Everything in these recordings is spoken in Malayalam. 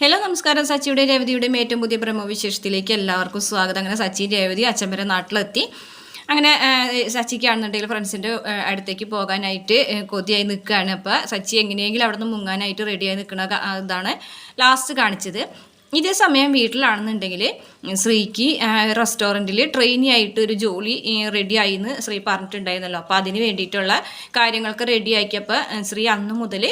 ഹലോ നമസ്കാരം. സച്ചിയുടെ രേവതിയുടെയും ഏറ്റവും പുതിയ പ്രമോവിശേഷത്തിലേക്ക് എല്ലാവർക്കും സ്വാഗതം. അങ്ങനെ സച്ചി രേവതി അച്ഛൻ നാട്ടിലെത്തി. അങ്ങനെ സച്ചിക്കാണെന്നുണ്ടെങ്കിൽ ഫ്രണ്ട്സിന്റെ അടുത്തേക്ക് പോകാനായിട്ട് കൊതിയായി നിൽക്കുകയാണ്. അപ്പോൾ സച്ചി എങ്ങനെയെങ്കിലും അവിടെ നിന്ന് മുങ്ങാനായിട്ട് റെഡിയായി നിൽക്കുന്ന ഇതാണ് ലാസ്റ്റ് കാണിച്ചത്. ഇതേ സമയം വീട്ടിലാണെന്നുണ്ടെങ്കിൽ ശ്രീക്ക് റെസ്റ്റോറന്റിൽ ട്രെയിനി ആയിട്ട് ഒരു ജോലി റെഡി ആയിന്ന് ശ്രീ പറഞ്ഞിട്ടുണ്ടായിരുന്നല്ലോ. അപ്പോൾ അതിന് വേണ്ടിയിട്ടുള്ള കാര്യങ്ങൾക്ക് റെഡി ആക്കിയപ്പോൾ ശ്രീ അന്ന് മുതൽ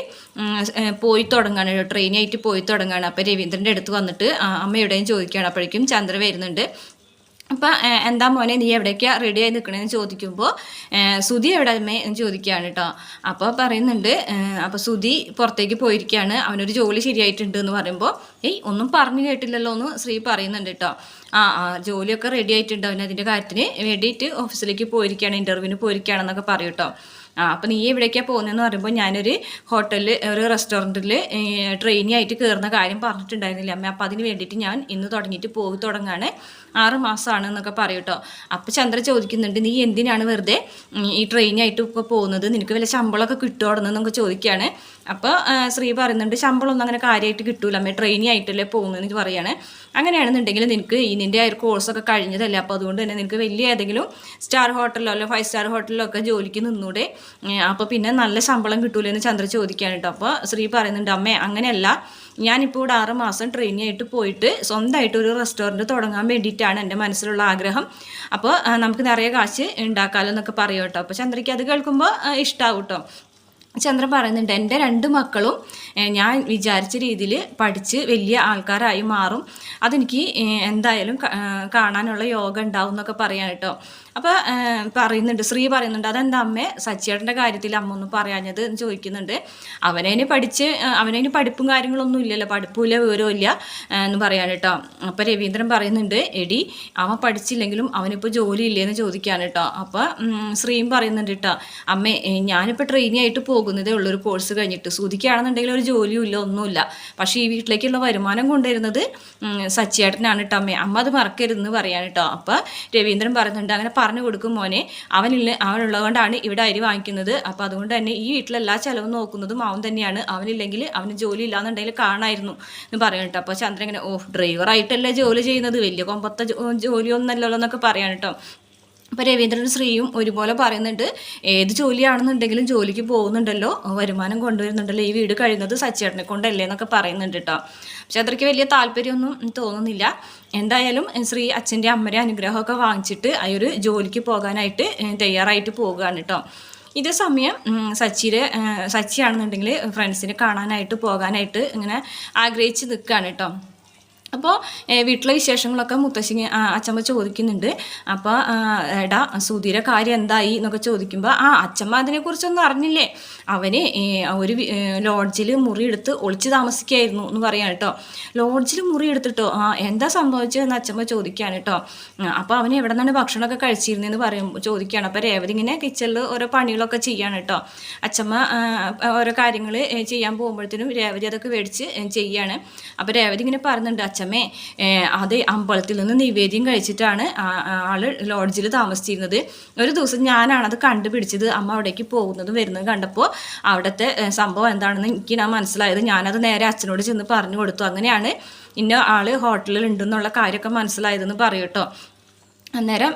പോയി തുടങ്ങാണ്. ട്രെയിനി ആയിട്ട് പോയി തുടങ്ങാണ്. അപ്പോൾ രവീന്ദ്രന്റെ അടുത്ത് വന്നിട്ട് അമ്മയുടെയും അമ്മ ചോദിക്കുകയാണ്. അപ്പോഴേക്കും ചന്ദ്ര വരുന്നുണ്ട്. അപ്പം എന്താ മോനെ നീ എവിടേക്കാണ് റെഡി ആയി നിൽക്കണമെന്ന് ചോദിക്കുമ്പോൾ സുധി എവിടെ അമ്മേ എന്ന് ചോദിക്കുകയാണ് കേട്ടോ അപ്പോൾ പറയുന്നുണ്ട് അപ്പോൾ സുധി പുറത്തേക്ക് പോയിരിക്കുകയാണ്. അവനൊരു ജോലി ശരിയായിട്ടുണ്ട് എന്ന് പറയുമ്പോൾ ഏയ് ഒന്നും പറഞ്ഞു കേട്ടില്ലല്ലോ എന്ന് ശ്രീ പറയുന്നുണ്ട് കേട്ടോ ആ ആ ജോലിയൊക്കെ റെഡി ആയിട്ടുണ്ട്. അവൻ അതിന്റെ കാര്യത്തിന് വേണ്ടിയിട്ട് ഓഫീസിലേക്ക് പോയിരിക്കുകയാണ് ഇന്റർവ്യൂവിന് പോയിരിക്കുകയാണെന്നൊക്കെ പറയും കേട്ടോ ആ അപ്പം നീ എവിടേക്കാണ് പോകുന്നതെന്ന് പറയുമ്പോൾ ഞാനൊരു ഹോട്ടലിൽ ഒരു റെസ്റ്റോറന്റിൽ ട്രെയിനി ആയിട്ട് കയറുന്ന കാര്യം പറഞ്ഞിട്ടുണ്ടായിരുന്നില്ല അമ്മ? അപ്പം അതിന് വേണ്ടിയിട്ട് ഞാൻ ഇന്ന് തുടങ്ങിയിട്ട് പോയി തുടങ്ങാണ്. ആറ് മാസമാണ് എന്നൊക്കെ പറയും കേട്ടോ അപ്പോൾ ചന്ദ്ര ചോദിക്കുന്നുണ്ട് നീ എന്തിനാണ് വെറുതെ ഈ ട്രെയിനായിട്ട് ഇപ്പോൾ പോകുന്നത്? നിനക്ക് വല്ല ശമ്പളമൊക്കെ കിട്ടുമോടെന്നൊക്കെ ചോദിക്കുകയാണ് അപ്പോൾ ശ്രീ പറയുന്നുണ്ട് ശമ്പളമൊന്നും അങ്ങനെ കാര്യമായിട്ട് കിട്ടൂല അമ്മ ട്രെയിനി ആയിട്ടല്ലേ പോകുന്നതെന്ന് പറയാണ്. അങ്ങനെയാണെന്നുണ്ടെങ്കിൽ നിനക്ക് ഇതിന്റെ ആ ഒരു കോഴ്സൊക്കെ കഴിഞ്ഞതല്ലേ? അപ്പോൾ അതുകൊണ്ട് തന്നെ നിനക്ക് വലിയ ഏതെങ്കിലും സ്റ്റാർ ഹോട്ടലിലോ അല്ലെ ഫൈവ് സ്റ്റാർ ഹോട്ടലിലോ ഒക്കെ ജോലിക്ക് നിന്നൂടെ. അപ്പോൾ പിന്നെ നല്ല ശമ്പളം കിട്ടൂലെന്ന് ചന്ദ്ര ചോദിക്കുകയാണ് കേട്ടോ. അപ്പോൾ ശ്രീ പറയുന്നുണ്ട് അമ്മേ അങ്ങനെയല്ല. ഞാനിപ്പോൾ ഇവിടെ ആറ് മാസം ട്രെയിനി ആയിട്ട് പോയിട്ട് സ്വന്തമായിട്ട് ഒരു റെസ്റ്റോറന്റ് തുടങ്ങാൻ വേണ്ടിയിട്ടാണ് എന്റെ മനസ്സിലുള്ള ആഗ്രഹം. അപ്പോൾ നമുക്ക് നിറയെ കാശ് ഉണ്ടാക്കാമല്ലോ എന്നൊക്കെ പറയും കേട്ടോ. അപ്പോൾ ചന്ദ്രയ്ക്ക് അത് കേൾക്കുമ്പോൾ ഇഷ്ടമാവും കേട്ടോ. ചന്ദ്രൻ പറയുന്നുണ്ട് എന്റെ രണ്ട് മക്കളും ഞാൻ വിചാരിച്ച രീതിയിൽ പഠിച്ച് വലിയ ആൾക്കാരായി മാറും. അതെനിക്ക് എന്തായാലും കാണാനുള്ള യോഗം ഉണ്ടാവും എന്നൊക്കെ പറയാം കേട്ടോ. അപ്പോൾ പറയുന്നുണ്ട് ശ്രീ പറയുന്നുണ്ട് അതെന്താ അമ്മേ? സച്ചിയേട്ടന്റെ കാര്യത്തിൽ അമ്മ ഒന്നും പറയാഞ്ഞത് എന്ന് ചോദിക്കുന്നുണ്ട്. അവനതിന് പഠിച്ച് അവനതിന് പഠിപ്പും കാര്യങ്ങളൊന്നും ഇല്ലല്ലോ പഠിപ്പില്ല വിവരവും ഇല്ല എന്ന് പറയാൻ കേട്ടോ. അപ്പോൾ രവീന്ദ്രൻ പറയുന്നുണ്ട് എടി അവൻ പഠിച്ചില്ലെങ്കിലും അവനിപ്പോ ജോലി ഇല്ലേന്ന് ചോദിക്കാൻ കേട്ടോ. അപ്പോൾ ശ്രീയും പറയുന്നുണ്ട് കേട്ടോ അമ്മേ ഞാനിപ്പോ ട്രെയിനി ആയിട്ട് പോകുന്നതേ ഉള്ളൂ ഒരു കോഴ്സ് കഴിഞ്ഞിട്ട്. സുധിക്കുകയാണെന്നുണ്ടെങ്കിൽ ഒരു ജോലിയും ഇല്ല ഒന്നുമില്ല. പക്ഷേ ഈ വീട്ടിലേക്കുള്ള വരുമാനം കൊണ്ടുവരുന്നത് സച്ചിയേട്ടനാണ് കേട്ടോ അമ്മേ. അമ്മ അത് മറക്കരുതെന്ന് പറയാൻ കേട്ടോ. അപ്പോൾ രവീന്ദ്രൻ പറയുന്നുണ്ട് അങ്ങനെ പറഞ്ഞു കൊടുക്കും മോനെ. അവനില്ല അവനുള്ളത് കൊണ്ടാണ് ഇവിടെ അരി വാങ്ങിക്കുന്നത്. അപ്പോൾ അതുകൊണ്ട് തന്നെ ഈ വീട്ടിലെല്ലാ ചിലവും നോക്കുന്നതും അവൻ തന്നെയാണ്. അവനില്ലെങ്കിൽ അവന് ജോലി ഇല്ലാന്നുണ്ടെങ്കിൽ കാണായിരുന്നു എന്ന് പറയും കേട്ടോ. അപ്പോൾ ചന്ദ്രൻ ഇങ്ങനെ ഓ ഡ്രൈവറായിട്ടല്ലേ ജോലി ചെയ്യുന്നത്? വലിയ കൊമ്പത്തെ ജോലിയൊന്നല്ലല്ലോ എന്നൊക്കെ കേട്ടോ. അപ്പോൾ രവീന്ദ്രനും ശ്രീയും ഒരുപോലെ പറയുന്നുണ്ട് ഏത് ജോലിയാണെന്നുണ്ടെങ്കിലും ജോലിക്ക് പോകുന്നുണ്ടല്ലോ വരുമാനം കൊണ്ടുവരുന്നുണ്ടല്ലോ ഈ വീട് കഴിയുന്നത് സച്ചേട്ടനെ കൊണ്ടല്ലേ എന്നൊക്കെ പറയുന്നുണ്ട് കേട്ടോ പക്ഷെ അത്രയ്ക്ക് വലിയ താല്പര്യമൊന്നും തോന്നുന്നില്ല. എന്തായാലും ശ്രീ അച്ഛന്റെ അമ്മയുടെ അനുഗ്രഹമൊക്കെ വാങ്ങിച്ചിട്ട് ആ ഒരു ജോലിക്ക് പോകാനായിട്ട് തയ്യാറായിട്ട് പോകുകയാണ് കേട്ടോ ഇതേ സമയം സച്ചിയുടെ സച്ചിയാണെന്നുണ്ടെങ്കിൽ ഫ്രണ്ട്സിനെ കാണാനായിട്ട് പോകാനായിട്ട് ഇങ്ങനെ ആഗ്രഹിച്ച് നിൽക്കുകയാണ് കേട്ടോ അപ്പോൾ വീട്ടിലെ വിശേഷങ്ങളൊക്കെ മുത്തശ്ശി അച്ഛമ്മ ചോദിക്കുന്നുണ്ട്. അപ്പോൾ എടാ സുധീര കാര്യം എന്തായി എന്നൊക്കെ ചോദിക്കുമ്പോൾ ആ അച്ചമ്മ അതിനെക്കുറിച്ചൊന്നും അറിഞ്ഞില്ലേ? അവന് ഒരു ലോഡ്ജിൽ മുറി എടുത്ത് ഒളിച്ച് താമസിക്കുകയായിരുന്നു എന്ന് പറയാം കേട്ടോ. ലോഡ്ജിൽ മുറി എടുത്തിട്ടോ? ആ എന്താ സംഭവിച്ചതെന്ന് അച്ചമ്മ ചോദിക്കുകയാണ് കേട്ടോ. അപ്പോൾ അവന് എവിടെ നിന്നാണ് ഭക്ഷണമൊക്കെ കഴിച്ചിരുന്നതെന്ന് പറയും ചോദിക്കുകയാണ് അപ്പോൾ രേവതി ഇങ്ങനെ കിച്ചണിൽ ഓരോ പണികളൊക്കെ ചെയ്യാണ് കേട്ടോ. അച്ചമ്മ ഓരോ കാര്യങ്ങൾ ചെയ്യാൻ പോകുമ്പോഴത്തേനും രേവതി അതൊക്കെ മേടിച്ച് ചെയ്യാണ്. അപ്പോൾ രേവതി ഇങ്ങനെ പറയുന്നുണ്ട് അച്ഛമ്മേ അതേ അമ്പലത്തിൽ നിന്ന് നിവേദ്യം കഴിച്ചിട്ടാണ് ആൾ ലോഡ്ജിൽ താമസിച്ചിരുന്നത്. ഒരു ദിവസം ഞാനാണ് അത് കണ്ടുപിടിച്ചത്. അമ്മ അവിടേക്ക് പോകുന്നതും വരുന്നതും കണ്ടപ്പോൾ അവിടുത്തെ സംഭവം എന്താണെന്ന് എനിക്ക് ഞാൻ മനസ്സിലായത്. ഞാനത് നേരെ അച്ഛനോട് ചെന്ന് പറഞ്ഞു കൊടുത്തു. അങ്ങനെയാണ് ഇന്ന ആൾ ഹോട്ടലിൽ ഉണ്ടെന്നുള്ള കാര്യമൊക്കെ മനസ്സിലായതെന്ന് പറയൂട്ടോ അന്നേരം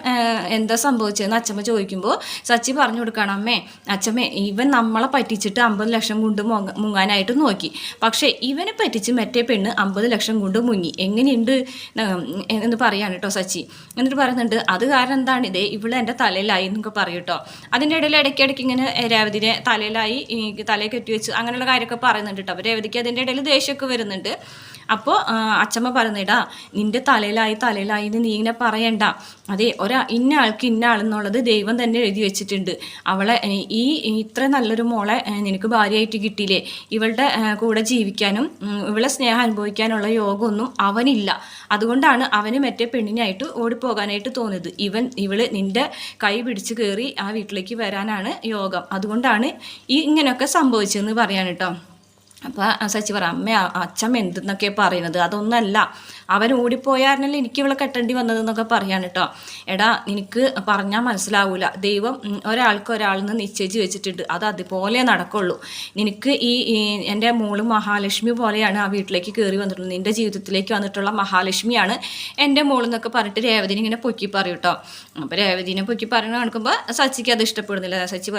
എന്താ സംഭവിച്ചതെന്ന് അച്ഛമ്മ ചോദിക്കുമ്പോൾ സച്ചി പറഞ്ഞു കൊടുക്കണം അമ്മേ. അച്ഛമ്മേ ഇവൻ നമ്മളെ പറ്റിച്ചിട്ട് അമ്പത് ലക്ഷം കൊണ്ട് മുങ്ങാനായിട്ട് നോക്കി. പക്ഷേ ഇവനെ പറ്റിച്ച് മറ്റേ പെണ്ണ് അമ്പത് ലക്ഷം കൊണ്ട് മുങ്ങി. എങ്ങനെയുണ്ട് എന്ന് പറയാണ് കേട്ടോ സച്ചി. എന്നിട്ട് പറയുന്നുണ്ട് അത് കാരണം എന്താണ്? ഇതേ ഇവിടെ എന്റെ തലയിലായി എന്നൊക്കെ പറയും കേട്ടോ അതിന്റെ ഇടയിൽ ഇടയ്ക്കിടയ്ക്ക് ഇങ്ങനെ രേവതിനെ തലയിലായി തലയെ കെട്ടി വെച്ച് അങ്ങനെയുള്ള കാര്യമൊക്കെ പറയുന്നുണ്ട് കേട്ടോ അപ്പോൾ രേവതിക്ക് അതിന്റെ ഇടയിൽ ദേഷ്യമൊക്കെ വരുന്നുണ്ട്. അപ്പോൾ അച്ഛമ്മ പറഞ്ഞിടാ നിന്റെ തലയിലായി തലയിലായി നീ ഇങ്ങനെ പറയണ്ട. അതെ ഒരാ ഇന്ന ആൾക്ക് ഇന്ന ആളെന്നുള്ളത് ദൈവം തന്നെ എഴുതി വെച്ചിട്ടുണ്ട്. അവളെ ഈ ഇത്ര നല്ലൊരു മോളെ നിനക്ക് ഭാര്യയായിട്ട് കിട്ടിയില്ലേ? ഇവളുടെ കൂടെ ജീവിക്കാനും ഇവളെ സ്നേഹം അനുഭവിക്കാനുള്ള യോഗമൊന്നും അവനില്ല. അതുകൊണ്ടാണ് അവന് മറ്റേ പെണ്ണിനായിട്ട് ഓടിപ്പോകാനായിട്ട് തോന്നിയത്. ഇവൻ ഇവൾ നിന്റെ കൈ പിടിച്ച് കയറി ആ വീട്ടിലേക്ക് വരാനാണ് യോഗം. അതുകൊണ്ടാണ് ഈ ഇങ്ങനെയൊക്കെ സംഭവിച്ചതെന്ന് പറയാൻ കേട്ടോ. അപ്പോൾ സച്ചി പറ അമ്മ അച്ഛമ്മ എന്തെന്നൊക്കെ പറയുന്നത്? അതൊന്നല്ല. അവൻ ഓടിപ്പോയായിരുന്നല്ലോ എനിക്ക് ഇവളെ കെട്ടേണ്ടി വന്നതെന്നൊക്കെ പറയാണ് കേട്ടോ എടാ നിനക്ക് പറഞ്ഞാൽ മനസ്സിലാവൂല. ദൈവം ഒരാൾക്ക് ഒരാളിൽ നിന്ന് നിശ്ചയിച്ച് വെച്ചിട്ടുണ്ട്. അത് അതുപോലെ നടക്കുള്ളൂ. നിനക്ക് ഈ എന്റെ മോൾ മഹാലക്ഷ്മി പോലെയാണ് ആ വീട്ടിലേക്ക് കയറി വന്നിട്ടുള്ളത്. നിന്റെ ജീവിതത്തിലേക്ക് വന്നിട്ടുള്ള മഹാലക്ഷ്മിയാണ് എന്റെ മോളെന്നൊക്കെ പറഞ്ഞിട്ട് രേവതിനെ ഇങ്ങനെ പൊക്കി പറയും കേട്ടോ അപ്പോൾ രേവതിനെ പൊക്കി പറയുന്ന കാണുമ്പോൾ സച്ചിക്ക് അത് ഇഷ്ടപ്പെടുന്നില്ല. സച്ചി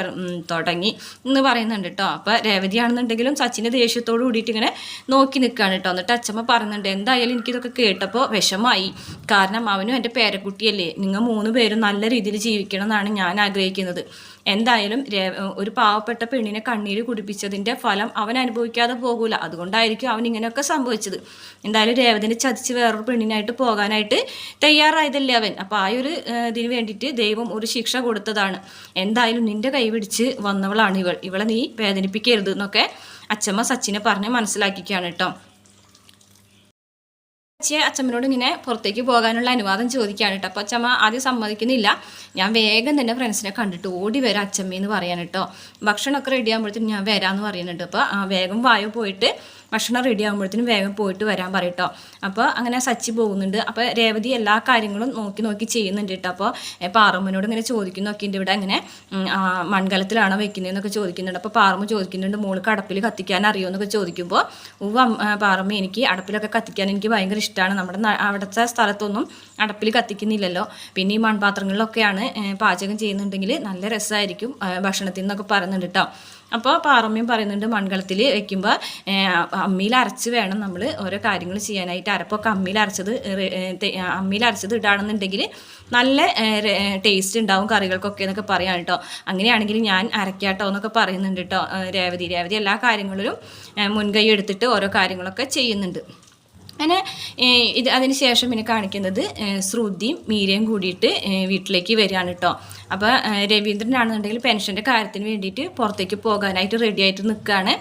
തുടങ്ങി എന്ന് പറയുന്നുണ്ട് കേട്ടോ അപ്പോൾ രേവതിയാണെന്നുണ്ടെങ്കിലും സച്ചിന്റെ ദേഷ്യത്തോട് കൂടിയിട്ട് ഇങ്ങനെ നോക്കി നിൽക്കുകയാണ് കേട്ടോ. എന്നിട്ട് അച്ഛമ്മ പറയുന്നുണ്ട് എന്തായാലും എനിക്കിതൊക്കെ കേട്ടപ്പോൾ വിഷമായി. കാരണം അവനും എന്റെ പേരക്കുട്ടിയല്ലേ. നിങ്ങൾ മൂന്ന് പേരും നല്ല രീതിയിൽ ജീവിക്കണം എന്നാണ് ഞാൻ ആഗ്രഹിക്കുന്നത്. എന്തായാലും ഒരു പാവപ്പെട്ട പെണ്ണിനെ കണ്ണീര് കുടിപ്പിച്ചതിന്റെ ഫലം അവൻ അനുഭവിക്കാതെ പോകൂല. അതുകൊണ്ടായിരിക്കും അവൻ ഇങ്ങനെയൊക്കെ സംഭവിച്ചത്. എന്തായാലും രേവതിനെ ചതിച്ച് വേറൊരു പെണ്ണിനായിട്ട് പോകാനായിട്ട് തയ്യാറായതല്ലേ അവൻ. അപ്പോൾ ആ ഒരു ഇതിന് വേണ്ടിയിട്ട് ദൈവം ഒരു ശിക്ഷ കൊടുത്തതാണ്. എന്തായാലും നിന്റെ കൈ പിടിച്ച് വന്നവളാണ് ഇവൾ. ഇവളെ നീ വേദനിപ്പിക്കരുത് എന്നൊക്കെ അച്ഛമ്മ സച്ചിനെ പറഞ്ഞ് മനസ്സിലാക്കിക്കുകയാണ് കേട്ടോ അച്ഛയെ അച്ഛമ്മനോട് ഇങ്ങനെ പുറത്തേക്ക് പോകാനുള്ള അനുവാദം ചോദിക്കുകയാണ് കേട്ടോ അപ്പോൾ അച്ഛമ്മ ആദ്യം സമ്മതിക്കുന്നില്ല. ഞാൻ വേഗം തന്നെ ഫ്രണ്ട്സിനെ കണ്ടിട്ട് ഓടി വരാം അച്ഛമ്മയെന്ന് പറയാൻ കേട്ടോ ഭക്ഷണമൊക്കെ റെഡി ആകുമ്പോഴത്തേക്കും ഞാൻ വരാമെന്ന് പറയുന്നുണ്ട് അപ്പോൾ വേഗം വായോ പോയിട്ട് ഭക്ഷണം റെഡി ആകുമ്പോഴത്തേനും വേഗം പോയിട്ട് വരാൻ പറയും കേട്ടോ അപ്പോൾ അങ്ങനെ സച്ചി പോകുന്നുണ്ട്. അപ്പോൾ രേവതി എല്ലാ കാര്യങ്ങളും നോക്കി നോക്കി ചെയ്യുന്നുണ്ട് കേട്ടോ. അപ്പോൾ പാറമ്മനോട് ഇങ്ങനെ ചോദിക്കുന്നു. ഒക്കെ ഇവിടെ? അങ്ങനെ മൺകലത്തിലാണോ വെക്കുന്നതെന്നൊക്കെ ചോദിക്കുന്നുണ്ട്. അപ്പോൾ പാറമ്മ ചോദിക്കുന്നുണ്ട് മോൾ കടപ്പിൽ കത്തിക്കാൻ അറിയുമോ എന്നൊക്കെ ചോദിക്കുമ്പോൾ ഉവ്വ പാറമ്മ എനിക്ക് അടപ്പിലൊക്കെ കത്തിക്കാൻ എനിക്ക് ഭയങ്കര ഇഷ്ടമാണ് നമ്മുടെ അവിടുത്തെ സ്ഥലത്തൊന്നും അടപ്പിൽ കത്തിക്കുന്നില്ലല്ലോ. പിന്നെ ഈ മൺപാത്രങ്ങളിലൊക്കെയാണ് പാചകം ചെയ്യുന്നുണ്ടെങ്കിൽ നല്ല രസമായിരിക്കും ഭക്ഷണത്തിൽ നിന്നൊക്കെ പറയുന്നുണ്ട് കേട്ടോ. അപ്പോൾ പാറമ്മയും പറയുന്നുണ്ട് മൺകളത്തിൽ വെക്കുമ്പോൾ അമ്മിയിൽ അരച്ച് വേണം നമ്മൾ ഓരോ കാര്യങ്ങൾ ചെയ്യാനായിട്ട്. അരപ്പൊക്കെ അമ്മിയിൽ അരച്ചത് അമ്മിയിൽ അരച്ചത് ഇടാണെന്നുണ്ടെങ്കിൽ നല്ല ടേസ്റ്റ് ഉണ്ടാവും കറികൾക്കൊക്കെ എന്നൊക്കെ പറയാൻ കേട്ടോ അങ്ങനെയാണെങ്കിൽ ഞാൻ അരക്കാട്ടോ എന്നൊക്കെ പറയുന്നുണ്ട് കേട്ടോ രേവതി. രേവതി എല്ലാ കാര്യങ്ങളിലും മുൻകൈ എടുത്തിട്ട് ഓരോ കാര്യങ്ങളൊക്കെ ചെയ്യുന്നുണ്ട്. അങ്ങനെ ഇത് അതിന് ശേഷം പിന്നെ കാണിക്കുന്നത് ശ്രുതിയും മീരയും കൂടിയിട്ട് വീട്ടിലേക്ക് വരികയാണ് കേട്ടോ അപ്പോൾ രവീന്ദ്രനാണെന്നുണ്ടെങ്കിൽ പെൻഷന്റെ കാര്യത്തിന് വേണ്ടിയിട്ട് പുറത്തേക്ക് പോകാനായിട്ട് റെഡിയായിട്ട് നിൽക്കുകയാണ്.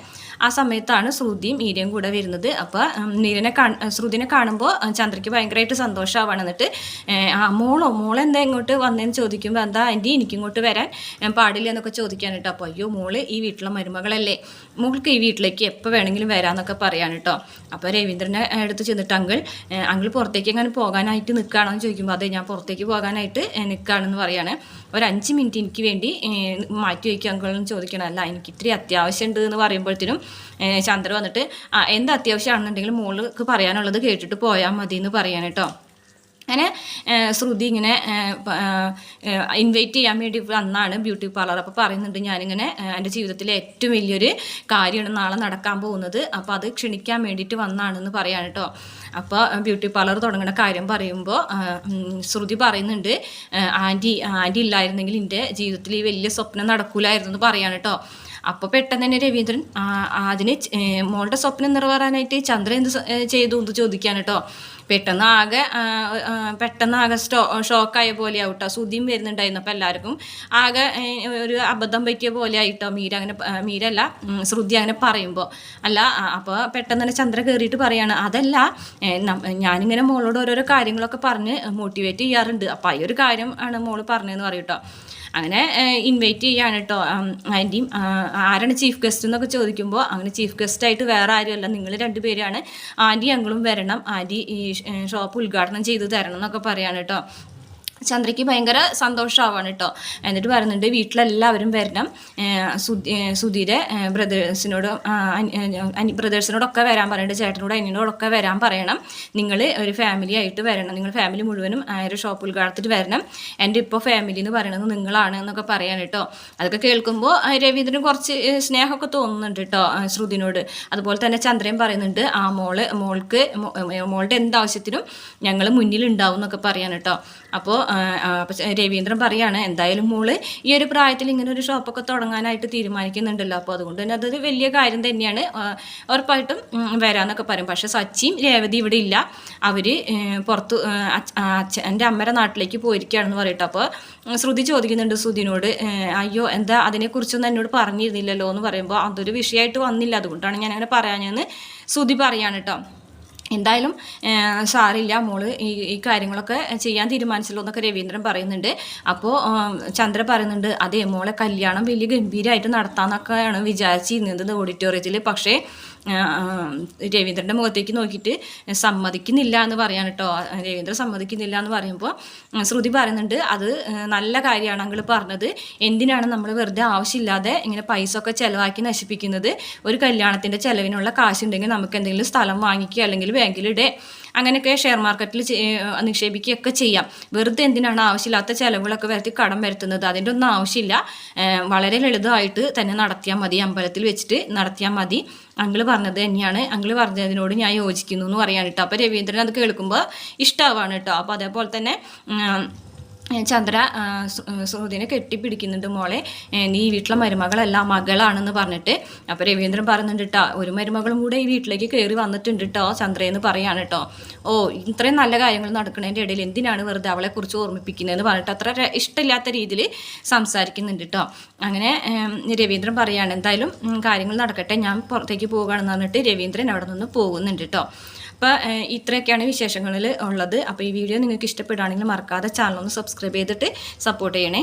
ആ സമയത്താണ് ശ്രുതിയും ഈരയും കൂടെ വരുന്നത്. അപ്പോൾ നീരനെ കാ ശ്രുതിനെ കാണുമ്പോൾ ചന്ദ്രയ്ക്ക് ഭയങ്കരമായിട്ട് സന്തോഷമാവാണ് എന്നിട്ട് ആ മോളോ മോളെന്താ ഇങ്ങോട്ട് വന്നതെന്ന് ചോദിക്കുമ്പോൾ എന്താ ആന്റി എനിക്കിങ്ങോട്ട് വരാൻ പാടില്ല എന്നൊക്കെ ചോദിക്കാൻ കേട്ടോ. അപ്പോൾ അയ്യോ മോൾ ഈ വീട്ടിലെ മരുമകളല്ലേ? മോൾക്ക് ഈ വീട്ടിലേക്ക് എപ്പോൾ വേണമെങ്കിലും വരാമെന്നൊക്കെ പറയാൻ കേട്ടോ. അപ്പോൾ രവീന്ദ്രനെ അടുത്ത് ചെന്നിട്ട് അങ്കിൾ അങ്കിൾ പുറത്തേക്ക് എങ്ങനെ പോകാനായിട്ട് നിൽക്കുകയാണോ എന്ന് ചോദിക്കുമ്പോൾ അതെ ഞാൻ പുറത്തേക്ക് പോകാനായിട്ട് നിൽക്കുകയാണെന്ന് പറയാണ്. ഒരു അഞ്ച് മിനിറ്റ് എനിക്ക് വേണ്ടി മാറ്റി വയ്ക്കുക അങ്കിൾ എന്ന് ചോദിക്കണം അല്ല എനിക്ക് ഇത്തിരി അത്യാവശ്യമുണ്ട് എന്ന് പറയുമ്പോഴത്തേനും ചന്ദ്ര വന്നിട്ട് എന്ത് അത്യാവശ്യമാണെന്നുണ്ടെങ്കിൽ മോൾക്ക് പറയാനുള്ളത് കേട്ടിട്ട് പോയാൽ മതി എന്ന് പറയാൻ കേട്ടോ അങ്ങനെ ശ്രുതി ഇങ്ങനെ ഇൻവൈറ്റ് ചെയ്യാൻ വേണ്ടി വന്നാണ് ബ്യൂട്ടി പാർലർ അപ്പോൾ പറയുന്നുണ്ട് ഞാനിങ്ങനെ എന്റെ ജീവിതത്തിലെ ഏറ്റവും വലിയൊരു കാര്യമാണ് നാളെ നടക്കാൻ പോകുന്നത്. അപ്പോൾ അത് ക്ഷണിക്കാൻ വേണ്ടിയിട്ട് വന്നാണെന്ന് പറയാൻ കേട്ടോ അപ്പോൾ ബ്യൂട്ടി പാർലർ തുടങ്ങുന്ന കാര്യം പറയുമ്പോൾ ശ്രുതി പറയുന്നുണ്ട് ആന്റി ആന്റി ഇല്ലായിരുന്നെങ്കിൽ എന്റെ ജീവിതത്തിൽ ഈ വലിയ സ്വപ്നം നടക്കൂലായിരുന്നു എന്ന് പറയാൻ കേട്ടോ അപ്പോൾ പെട്ടെന്ന് തന്നെ രവീന്ദ്രൻ അതിന് മോളുടെ സ്വപ്നം നിറവേറാനായിട്ട് ചന്ദ്രൻ എന്ത് ചെയ്തു എന്ന് ചോദിക്കാൻ കേട്ടോ പെട്ടെന്ന് ആകെ പെട്ടെന്ന് ആകെ സ്റ്റോ ഷോക്കായ പോലെ ആവട്ടോ. സുധിയും വരുന്നുണ്ടായിരുന്നു. അപ്പോൾ എല്ലാവർക്കും ആകെ ഒരു അബദ്ധം പറ്റിയ പോലെ ആയിട്ടോ മീര അങ്ങനെ മീരല്ല ശ്രുതി അങ്ങനെ പറയുമ്പോൾ അല്ല അപ്പോൾ പെട്ടെന്ന് തന്നെ ചന്ദ്ര കയറിയിട്ട് പറയാണ് അതല്ല ഞാനിങ്ങനെ മോളോട് ഓരോരോ കാര്യങ്ങളൊക്കെ പറഞ്ഞ് മോട്ടിവേറ്റ് ചെയ്യാറുണ്ട്. അപ്പോൾ ഈ ഒരു കാര്യം ആണ് മോൾ പറഞ്ഞതെന്ന് പറയും കേട്ടോ അങ്ങനെ ഇൻവൈറ്റ് ചെയ്യാണ് കേട്ടോ ആന്റിയും ആരാണ് ചീഫ് ഗസ്റ്റ് എന്നൊക്കെ ചോദിക്കുമ്പോൾ അങ്ങനെ ചീഫ് ഗസ്റ്റ് ആയിട്ട് വേറെ ആരുമല്ല. നിങ്ങൾ രണ്ടുപേരാണ് ആന്റി ഞങ്ങളും വരണം. ആന്റി ഈ ഷോപ്പ് ഉദ്ഘാടനം ചെയ്ത് തരണം എന്നൊക്കെ പറയാണ് കേട്ടോ. ചന്ദ്രയ്ക്ക് ഭയങ്കര സന്തോഷമാവാണ് കേട്ടോ എന്നിട്ട് പറയുന്നുണ്ട് വീട്ടിലെല്ലാവരും വരണം. സുധീരെ ബ്രദേഴ്സിനോട് ബ്രദേഴ്സിനോടൊക്കെ വരാൻ പറയുന്നുണ്ട് ചേട്ടനോട് അനിയനോടൊക്കെ വരാൻ പറയണം. നിങ്ങൾ ഒരു ഫാമിലി ആയിട്ട് വരണം. നിങ്ങൾ ഫാമിലി മുഴുവനും ഒരു ഷോപ്പ് ഉദ്ഘാടനത്തിൽ വരണം. എന്റെ ഇപ്പോൾ ഫാമിലി എന്ന് പറയണത് നിങ്ങളാണ് എന്നൊക്കെ പറയാൻ കേട്ടോ അതൊക്കെ കേൾക്കുമ്പോൾ രവീന്ദ്രന് കുറച്ച് സ്നേഹമൊക്കെ തോന്നുന്നുണ്ട് കേട്ടോ ശ്രുതിനോട്. അതുപോലെ തന്നെ ചന്ദ്രൻ പറയുന്നുണ്ട് ആ മോൾ മോൾക്ക് മോളുടെ എന്താവശ്യത്തിനും ഞങ്ങൾ മുന്നിലുണ്ടാവും എന്നൊക്കെ പറയാൻ കേട്ടോ അപ്പോൾ രവീന്ദ്രൻ പറയാണ് എന്തായാലും മോൾ ഈ ഒരു പ്രായത്തിൽ ഇങ്ങനെ ഒരു ഷോപ്പൊക്കെ തുടങ്ങാനായിട്ട് തീരുമാനിക്കുന്നുണ്ടല്ലോ. അപ്പോൾ അതുകൊണ്ട് തന്നെ അതൊരു വലിയ കാര്യം തന്നെയാണ്. ഉറപ്പായിട്ടും വരാമെന്നൊക്കെ പറയും. പക്ഷേ സച്ചിയും രേവതി ഇവിടെ ഇല്ല. അവർ പുറത്ത് എന്റെ അമ്മയുടെ നാട്ടിലേക്ക് പോയിരിക്കുകയാണെന്ന് പറയട്ടെ. അപ്പോൾ ശ്രുതി ചോദിക്കുന്നുണ്ട് ശ്രുതിനോട് അയ്യോ എന്താ അതിനെക്കുറിച്ചൊന്നും എന്നോട് പറഞ്ഞിരുന്നില്ലല്ലോ? എന്ന് പറയുമ്പോൾ അതൊരു വിഷയമായിട്ട് വന്നില്ല. അതുകൊണ്ടാണ് ഞാൻ അങ്ങനെ പറയാഞ്ഞെന്ന് ശ്രുതി പറയാണ് കേട്ടോ എന്തായാലും സാറില്ല മോൾ ഈ ഈ കാര്യങ്ങളൊക്കെ ചെയ്യാൻ തീരുമാനിച്ചല്ലോ എന്നൊക്കെ രവീന്ദ്രൻ പറയുന്നുണ്ട്. അപ്പോൾ ചന്ദ്ര പറയുന്നുണ്ട് അതേ മോളെ കല്യാണം വലിയ ഗംഭീരമായിട്ട് നടത്താമെന്നൊക്കെയാണ് വിചാരിച്ചിരുന്നത് ഓഡിറ്റോറിയത്തിൽ പക്ഷേ രവീന്ദ്രന്റെ മുഖത്തേക്ക് നോക്കിയിട്ട് സമ്മതിക്കുന്നില്ല എന്ന് പറയാൻ കേട്ടോ രവീന്ദ്രൻ സമ്മതിക്കുന്നില്ല എന്ന് പറയുമ്പോൾ ശ്രുതി പറയുന്നുണ്ട് അത് നല്ല കാര്യമാണ് അങ്ങൾ പറഞ്ഞത്. എന്തിനാണ് നമ്മൾ വെറുതെ ആവശ്യമില്ലാതെ ഇങ്ങനെ പൈസ ഒക്കെ ചിലവാക്കി നശിപ്പിക്കുന്നത്? ഒരു കല്യാണത്തിന്റെ ചിലവിനുള്ള കാശുണ്ടെങ്കിൽ നമുക്ക് എന്തെങ്കിലും സ്ഥലം വാങ്ങിക്കുക അല്ലെങ്കിൽ ബാങ്കിലിടെ അങ്ങനെയൊക്കെ ഷെയർ മാർക്കറ്റിൽ നിക്ഷേപിക്കുകയൊക്കെ ചെയ്യാം. വെറുതെ എന്തിനാണ് ആവശ്യമില്ലാത്ത ചിലവുകളൊക്കെ വരുത്തി കടം വരുത്തുന്നത്? അതിന്റെ ഒന്നും ആവശ്യമില്ല. വളരെ ലളിതമായിട്ട് തന്നെ നടത്തിയാൽ മതി. അമ്പലത്തിൽ വെച്ചിട്ട് നടത്തിയാൽ മതി. അങ്കിൾ പറഞ്ഞത് തന്നെയാണ്. അങ്കിൾ പറഞ്ഞതിനോട് ഞാൻ യോജിക്കുന്നു എന്ന് പറയാൻ കേട്ടോ അപ്പോൾ രവീന്ദ്രൻ അത് കേൾക്കുമ്പോൾ ഇഷ്ടമാവാണ് കേട്ടോ. അപ്പോൾ അതേപോലെ തന്നെ ചന്ദ്ര സുഹൃദിനെ കെട്ടിപ്പിടിക്കുന്നുണ്ട് മോളെ. നീ ഈ വീട്ടിലെ മരുമകളല്ല മകളാണെന്ന് പറഞ്ഞിട്ട്. അപ്പോൾ രവീന്ദ്രൻ പറയുന്നുണ്ട് കേട്ടോ ഒരു മരുമകളും കൂടെ ഈ വീട്ടിലേക്ക് കയറി വന്നിട്ടുണ്ട് കേട്ടോ ചന്ദ്രയെന്ന് പറയാണ് കേട്ടോ ഓ ഇത്രയും നല്ല കാര്യങ്ങൾ നടക്കുന്നതിന്റെ ഇടയിൽ എന്തിനാണ് വെറുതെ അവളെക്കുറിച്ച് ഓർമ്മിപ്പിക്കുന്നതെന്ന് പറഞ്ഞിട്ട് അത്ര ഇഷ്ടമില്ലാത്ത രീതിയിൽ സംസാരിക്കുന്നുണ്ട് കേട്ടോ അങ്ങനെ രവീന്ദ്രൻ പറയാണ് എന്തായാലും കാര്യങ്ങൾ നടക്കട്ടെ ഞാൻ പുറത്തേക്ക് പോകുകയാണെന്ന് പറഞ്ഞിട്ട് രവീന്ദ്രൻ അവിടെ നിന്ന് പോകുന്നുണ്ട് കേട്ടോ അപ്പോൾ ഇത്രയൊക്കെയാണ് വിശേഷങ്ങളിൽ ഉള്ളത്. അപ്പോൾ ഈ വീഡിയോ നിങ്ങൾക്ക് ഇഷ്ടപ്പെടുകയാണെങ്കിൽ മറക്കാതെ ചാനൽ ഒന്ന് സബ്സ്ക്രൈബ് ചെയ്തിട്ട് സപ്പോർട്ട് ചെയ്യണേ.